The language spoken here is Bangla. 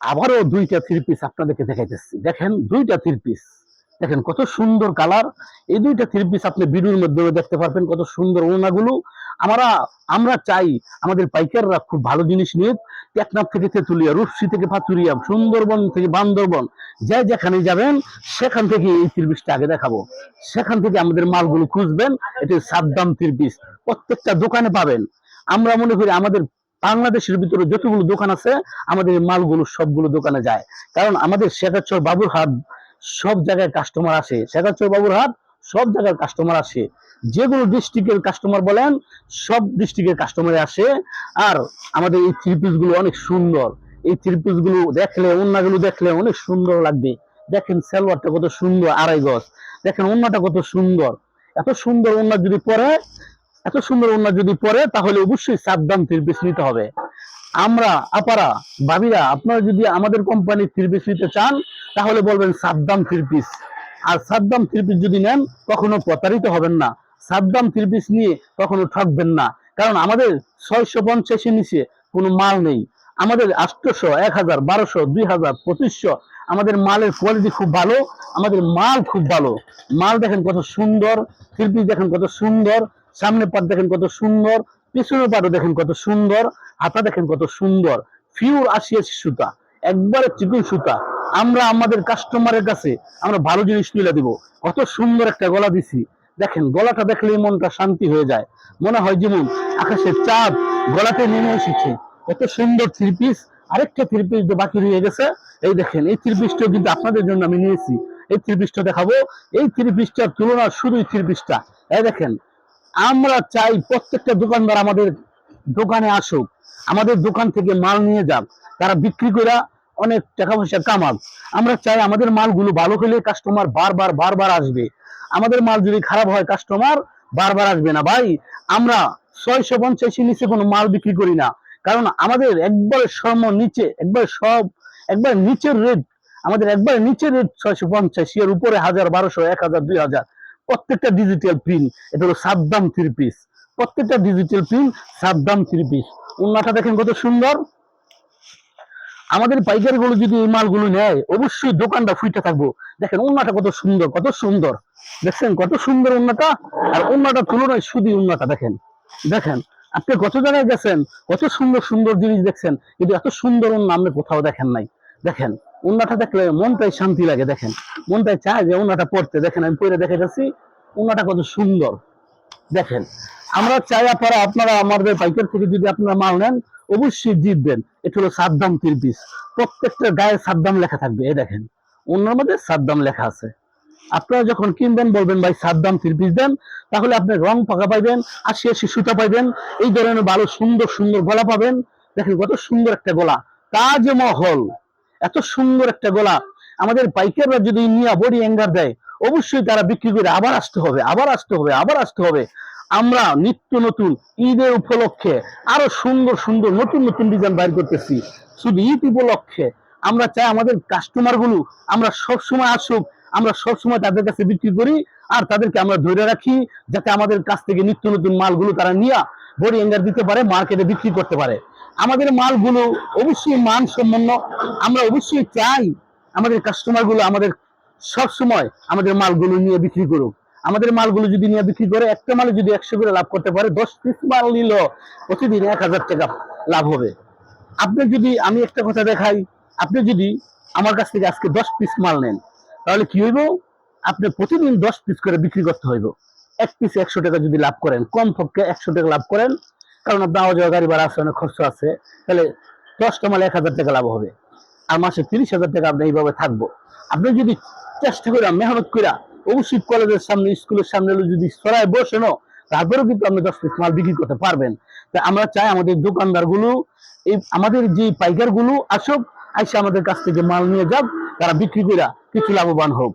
আবারও দুইটা থ্রি পিস আপনাদেরকে দেখাইতেছি। দেখেন, দুইটা থ্রি পিস দেখেন, কত সুন্দর কালার এই দুইটা থ্রি পিস আপনি ভিডিওর মাধ্যমে দেখতে পারবেন কত সুন্দর ওনাগুলো আমরা আমরা চাই আমাদের পাইকাররা খুব ভালো জিনিস নিয়ে টেকনাফ থেকে তেতুলিয়া, রূপসী থেকে পাতুরিয়া সুন্দরবন থেকে বান্দরবন, যে যেখানে যাবেন, সেখান থেকে এই থ্রি পিসটা আগে দেখাবো। সেখান থেকে আমাদের মালগুলো খুঁজবেন। এটি সাদ্দাম থ্রি পিস প্রত্যেকটা দোকানে পাবেন। আমরা মনে করি আমাদের বাংলাদেশের ভিতরে যতগুলো দোকান আছে, আমাদের মালগুলো সবগুলো দোকানে যায়। কারণ আমাদের শেখাচর বাবুর হাট সব জায়গায় কাস্টমার আসে। শেখাচর বাবুর হাট সব জায়গায় কাস্টমার আসে। যেগুলো ডিস্ট্রিক্টের কাস্টমার বলেন, সব ডিস্ট্রিক্টের কাস্টমার আসে। আর আমাদের এই থ্রি পিসগুলো অনেক সুন্দর। এই থ্রি পিসগুলো দেখলে অন্যগুলো দেখলে অনেক সুন্দর লাগবে। দেখেন সালোয়ারটা কত সুন্দর, আড়াই গজ। দেখেন অন্যটা কত সুন্দর। এত সুন্দর অন্য যদি পরে এত সুন্দর অন্য যদি পরে, তাহলে অবশ্যই সাবধান থ্রি পিস নিতে হবে। আমরা, আপারা, ভাবিরা, আপনারা যদি আমাদের কোম্পানির থ্রি পিস নিতে চান, তাহলে বলবেন সাদ্দাম থ্রি পিস আর সাদ্দাম থ্রি পিস যদি নেন, কখনো প্রতারিত হবেন না। সাদ্দাম থ্রি পিস নিয়ে কখনো ঠকবেন না। কারণ আমাদের ছয়শো পঞ্চাশের নিচে কোনো মাল নেই। আমাদের আটশোশো এক হাজার, বারোশো, দুই হাজার, পঁচিশশো, আমাদের মালের কোয়ালিটি খুব ভালো, আমাদের মাল খুব ভালো। মাল দেখেন কত সুন্দর থ্রি পিস দেখেন কত সুন্দর। সামনে পাট দেখেন কত সুন্দর, পিছনের পাটও দেখেন কত সুন্দর, হাতা দেখেন কত সুন্দর। ফিউর আশি সুতা, একবারে চিকন সুতা। আমরা আমাদের কাস্টমারের কাছে আমরা ভালো জিনিস তুলে দিব। কত সুন্দর একটা গলা দিছি। দেখেন, গলাটা দেখলেই মনটা শান্তি হয়ে যায়। মনে হয় যেমন আকাশের চাঁদ গলাতে নেমে এসেছে। কত সুন্দর থ্রি পিস আরেকটা থ্রি পিস বাকি রয়ে গেছে। এই দেখেন, এই থ্রি পিসটা কিন্তু আপনাদের জন্য আমি নিয়েছি। এই থ্রি পিসটা দেখাবো। এই থ্রি পিসটার তুলনা শুধুই থ্রি পিসটা এই দেখেন আমরা চাই প্রত্যেকটা দোকানদার আমাদের দোকানে আসুক, আমাদের দোকান থেকে মাল নিয়ে যাক, তারা বিক্রি করে অনেক টাকা পয়সা কামাক। আমরা চাই আমাদের মালগুলো ভালো হলে কাস্টমার বারবার বারবার আসবে। আমাদের মাল যদি খারাপ হয় কাস্টমার বারবার আসবে না। ভাই, আমরা ছয়শো পঞ্চাশের নিচে কোনো মাল বিক্রি করি না। কারণ আমাদের একবার সর্ম নিচে, একবার সব, একবার নিচের রেট আমাদের একবার নিচের রেট ছয়শো পঞ্চাশ, এর উপরে হাজার, বারোশো, এক হাজার, দুই হাজার। প্রত্যেকটা ডিজিটাল প্রিন্ট এটা হলো সাবদাম থ্রি পিস প্রত্যেকটা ডিজিটাল প্রিন্ট সাবদাম থ্রি পিস উন্নাটা দেখেন কত সুন্দর। আমাদের পাইকারি গুলো যদি এই মালগুলো নেয়, অবশ্যই দোকানটা ফুইতে থাকব। দেখেন উন্নাটা কত সুন্দর কত সুন্দর। দেখছেন কত সুন্দর উন্নাটা? আর উন্নাটার তুলনায় শুধু উন্নাটা দেখেন। দেখেন, আপনি কত জায়গায় গেছেন, কত সুন্দর সুন্দর জিনিস দেখছেন, কিন্তু এত সুন্দর উন্না আপনি কোথাও দেখেন নাই। দেখেন উন্নাটা দেখলে মনটাই শান্তি লাগে, দেখেন। মনটাই চায় যে উন্নাটা পড়তে। দেখেন, আমি পড়ে দেখে গেছি উন্নাটা কত সুন্দর। দেখেন, আমরা চাই আপনারা আপনারা আমাদের পাইকার থেকে যদি আপনারা মাল নেন, অবশ্যই জিতবেন। এটা হলো সাদ্দাম তির পিস প্রত্যেকটা গায়ে সাদ্দাম লেখা থাকবে, এই দেখেন। অন্যর মধ্যে সাদ্দাম লেখা আছে। আপনারা যখন কিনবেন, বলবেন, ভাই, সাদ্দাম তির পিস দেন, তাহলে আপনি রং পাকা পাইবেন, আশি আশি সুতা পাইবেন, এই ধরনের ভালো, সুন্দর সুন্দর গলা পাবেন। দেখেন কত সুন্দর একটা গলা। তাজমহল। এত সুন্দর একটা গলা আমাদের পাইকাররা যদি নিয়ে বডি অ্যাঙ্গার দেয়, অবশ্যই তারা বিক্রি করে আবার আসতে হবে, আবার আসতে হবে, আবার আসতে হবে। আমরা নিত্য নতুন ঈদের উপলক্ষে আরও সুন্দর সুন্দর নতুন নতুন ডিজাইন বাইর করতেছি। শুধু ঈদ উপলক্ষে আমরা চাই আমাদের কাস্টমারগুলো আমরা সবসময় আসুক, আমরা সবসময় তাদের কাছে বিক্রি করি আর তাদেরকে আমরা ধরে রাখি যাতে আমাদের কাছ থেকে নিত্য নতুন মালগুলো তারা নিয়ে বড়ি এঙ্গার দিতে পারে মার্কেটে বিক্রি করতে পারে। আমাদের মালগুলো অবশ্যই মান সম্পন্ন আমরা অবশ্যই চাই আমাদের কাস্টমারগুলো আমাদের সব সময় আমাদের মালগুলো নিয়ে বিক্রি করুক। আমাদের মালগুলো যদি নিয়ে বিক্রি করে, একটা মালে যদি একশো করে লাভ করতে পারে, দশ পিস মাল নিল, প্রতিদিন এক হাজার টাকা লাভ হবে। আপনি যদি, আমি একটা কথা দেখাই, আপনি যদি আমার কাছ থেকে আজকে দশ পিস মাল নেন, তাহলে কি হইব? আপনি প্রতিদিন দশ পিস করে বিক্রি করতে হইব। এক পিস একশো টাকা যদি লাভ করেন কম পক্ষে একশো টাকা লাভ করেন কারণ আওয়া যাওয়া গাড়ি ভাড়া আছে, অনেক খরচ আছে। তাহলে দশটা মালে এক হাজার টাকা লাভ হবে। আর মাসে তিরিশ হাজার টাকা আপনি এইভাবে থাকব। আপনি যদি চেষ্টা করে মেহনত করে অবশ্যই কলেজের সামনে, স্কুলের সামনে যদি সরাই বসেন তারপরেও কিন্তু আপনি দশ পিস মাল বিক্রি করতে পারবেন। তা আমরা চাই আমাদের দোকানদারগুলো এই আমাদের যে পাইকারগুলো আসুক, আইসে আমাদের কাছ থেকে মাল নিয়ে যাক, তারা বিক্রি করে কিছু লাভবান হোক।